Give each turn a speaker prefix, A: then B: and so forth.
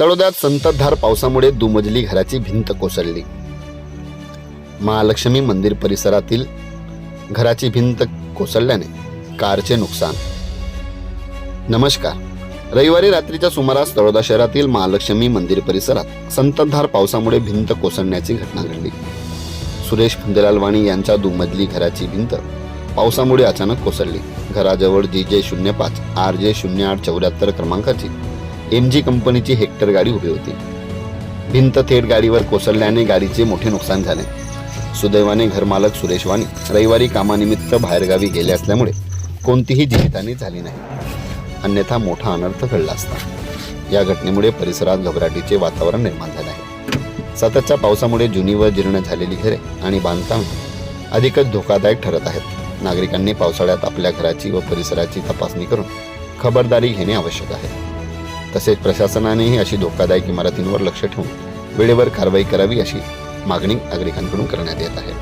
A: तळोद्यात संततधार पावसामुळे दुमजली घराची भिंत कोसळली. महालक्ष्मी मंदिर परिसरातील घराची भिंत कोसळल्याने कारचे नुकसान. नमस्कार. रविवारी रात्रीच्या सुमारास तळोदा शहरातील महालक्ष्मी मंदिर परिसरात संततधार पावसामुळे भिंत कोसळण्याची घटना घडली. सुरेश फुंदेलाल वाणी यांच्या दुमजली घराची भिंत पावसामुळे अचानक कोसळली. घराजवळ जी जे शून्य पाच आर जे शून्य आठ चौऱ्याहत्तर क्रमांकाची एम जी कंपनीची हेक्टर गाडी उभी होती. भिंत थेट गाडीवर कोसळल्याने गाडीचे मोठे नुकसान झाले. सुदैवाने घरमालक सुरेश वाणी रविवारी कामानिमित्त बाहेरगावी गेले असल्यामुळे कोणतीही जीवितहानी झाली नाही. अन्यथा मोठा अनर्थ घडला असता. या घटनेमुळे परिसरात घबराटीचे वातावरण निर्माण झाले आहे. सततच्या पावसामुळे जुनी व जीर्ण झालेली घरे आणि बांधकाम अधिकच धोकादायक ठरत आहेत. नागरिकांनी पावसाळ्यात आपल्या घराची व परिसराची तपासणी करून खबरदारी घेणे आवश्यक आहे. तसेच प्रशासनानेही अशी धोकादायक इमारतींवर लक्ष ठेवून वेळेवर कारवाई करावी अशी मागणी नागरिकांकडून करण्यात येत आहे.